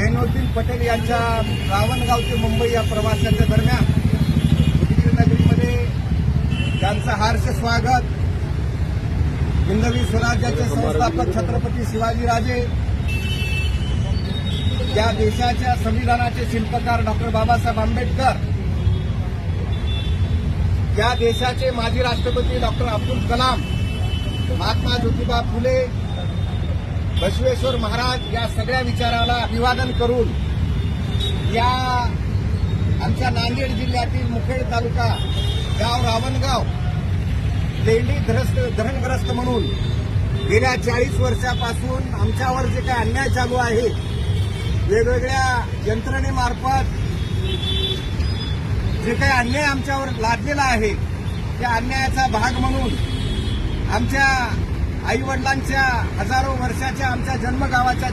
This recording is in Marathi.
झैनुद्दीन पटेल यांच्या रावणगाव ते मुंबई या प्रवासाच्या दरम्यान नगरीमध्ये त्यांचं हार्श स्वागत. हिंदवी स्वराज्याचे संस्थापक छत्रपती शिवाजीराजे या देशाच्या संविधानाचे शिल्पकार डॉक्टर बाबासाहेब आंबेडकर या देशाचे माजी राष्ट्रपती डॉक्टर अब्दुल कलाम महात्मा ज्योतिबा फुले बसवेश्वर महाराज या सगळ्या विचाराला अभिवादन करून या आमच्या नांदेड जिल्ह्यातील मुखेड तालुका गाव रावणगाव लेंडी धरस्त धरणग्रस्त म्हणून गेल्या चाळीस वर्षापासून आमच्यावर जे काही अन्याय चालू आहे वेगवेगळ्या यंत्रणेमार्फत जे काही अन्याय आमच्यावर लादलेला आहे त्या अन्यायाचा भाग म्हणून आमच्या आई वडिलांच्या हजारो वर्षाच्या आमच्या जन्मगावाच्या